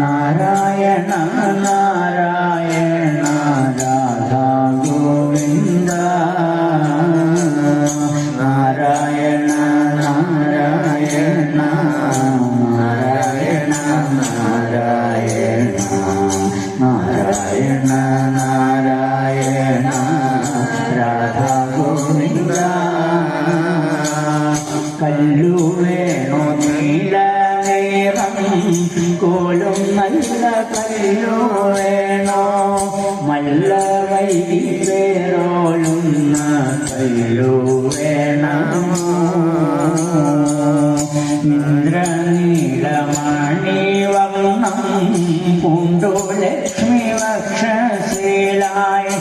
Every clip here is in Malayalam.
നാരായണ നാരായണ രാധാ ഗോവിന്ദ. നാരായണ നാരായണ നാരായണ നാരായണ നാരായണ നാരായണ രാധാ ഗോവിന്ദ. കല്ലു വേണോ കല്ലു വേണോ? മല്ല വൈകി വേറോളുന്ന കല്ലു വേണമോ? ഇന്ദ്രനീലമണി വർണം പൂണ്ടു ലക്ഷ്മി വക്ഷശീലായി.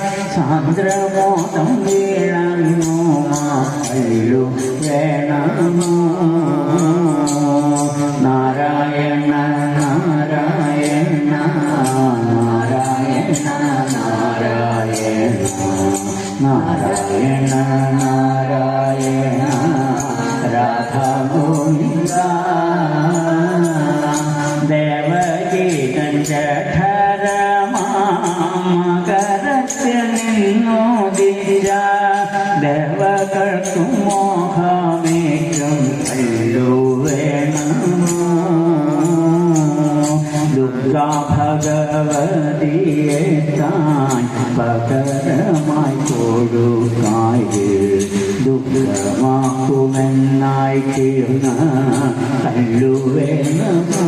നാരായണ രാധാ ഗോവിന്ദ ദേവഗീതം ജഠരമാകരത്തിൽ നിന്നു ദിര ദേവകൾക്കു വേണമോ ദുർഗാ ഭഗവതിയെ താൻ പകരമായി കൊടുക്കായി ദുഃഖമാക്കുമെന്നായി തീർന്ന കല്ലുവേണമോ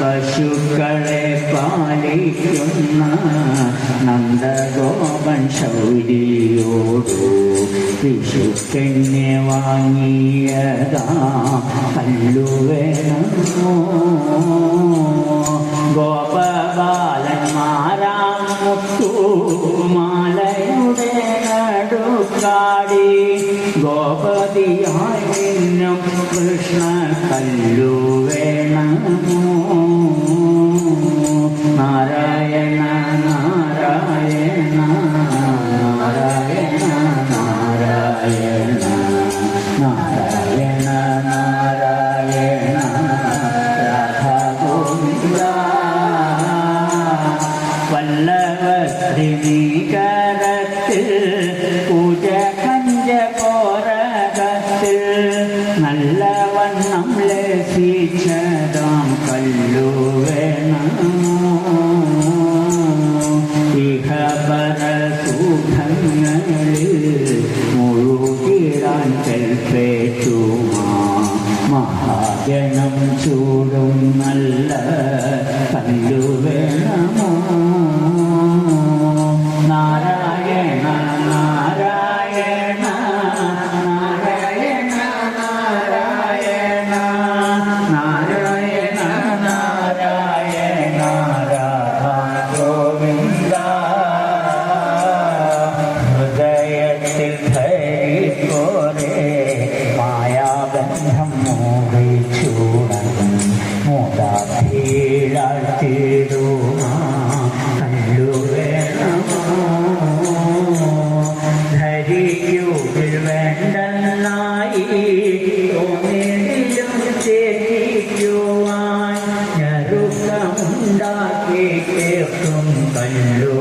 പശുക്കളെ പാലിക്കുന്ന നന്ദഗോപൻ ശൗരിയോടു വിഷുക്കന്നെ വാങ്ങിയതാ. കല്ലുവേണമോ ഗോപബാലന്മാരാം മുത്തുമാലയുടെ നടുക്കാടി. ഗോപതിയായി നിന്നും കൃഷ്ണ കല്ലു മഹാജനം ചൂടും നല്ല കല്ലു കീഴാഴ്ത്തിയിടുമാ കല്ലു വേണമോ? ധരിക്കുകിൽ വേണ്ടെന്നായി തോന്നിയിലും ത്യജിക്കുവാൻ ഞരുക്കമുണ്ടാക്കി കേൾക്കും കല്ലു